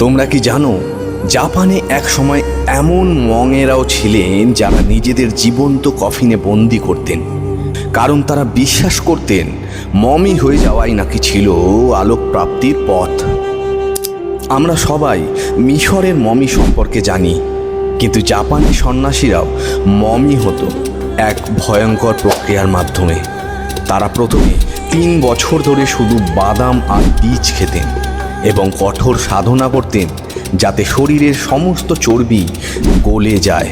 তোমরা কি জানো, জাপানে এক সময় এমন মঙেরাও ছিলেন যারা নিজেদের জীবন্ত কফিনে বন্দি করতেন। কারণ তারা বিশ্বাস করতেন, মমি হয়ে যাওয়াই নাকি ছিল আলোক প্রাপ্তির পথ। আমরা সবাই মিশরের মমি সম্পর্কে জানি, কিন্তু জাপানি সন্ন্যাসীরাও মমি হতো এক ভয়ঙ্কর প্রক্রিয়ার মাধ্যমে। তারা প্রথমে তিন বছর ধরে শুধু বাদাম আর বীজ খেতেন। এবং কঠোর সাধনা করতেন যাতে শরীরের সমস্ত চর্বি গলে যায়।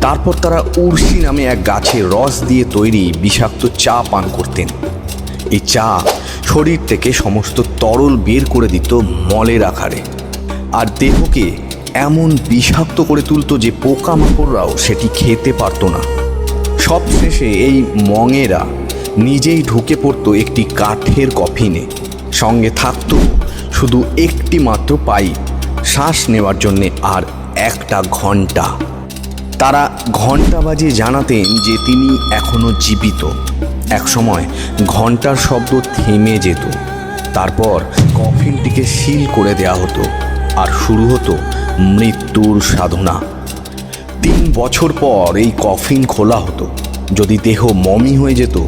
তারপর তারা উর্সি নামে এক গাছের রস দিয়ে তৈরি বিষাক্ত চা পান করতেন। এই চা শরীর থেকে সমস্ত তরল বের করে দিত মলের আকারে। আর দেহকে এমন বিষাক্ত করে তুলতো যে পোকামাকড়রাও সেটি খেতে পারতো না। সবশেষে এই মঙেরা নিজেই ঢুকে পড়তো একটি কাঠের কফিনে। সঙ্গে থাকতো শুধু একটি মাত্র পাইপ শ্বাস নেওয়ার জন্যে আর একটা ঘণ্টা তারা ঘণ্টা বাজিয়ে জানাতেন যে তিনি এখনও জীবিত। একসময় ঘণ্টার শব্দ থেমে যেত। তারপর কফিনটিকে সিল করে দেয়া হতো আর শুরু হতো মৃত্যুর সাধনা। তিন বছর পর এই কফিন খোলা হতো। যদি দেহ মমি হয়ে যেত,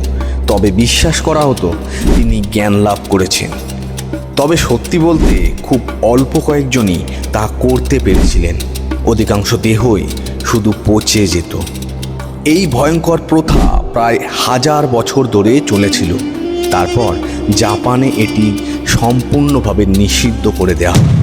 তবে বিশ্বাস করা হতো তিনি জ্ঞান লাভ করেছেন। তবে সত্যি বলতে খুব অল্প কয়েকজনই তা করতে পেরেছিলেন। অধিকাংশ দেহই শুধু পচে যেত। এই ভয়ঙ্কর প্রথা প্রায় হাজার বছর ধরে চলেছিল। তারপর জাপানে এটি সম্পূর্ণভাবে নিষিদ্ধ করে দেওয়া হয়।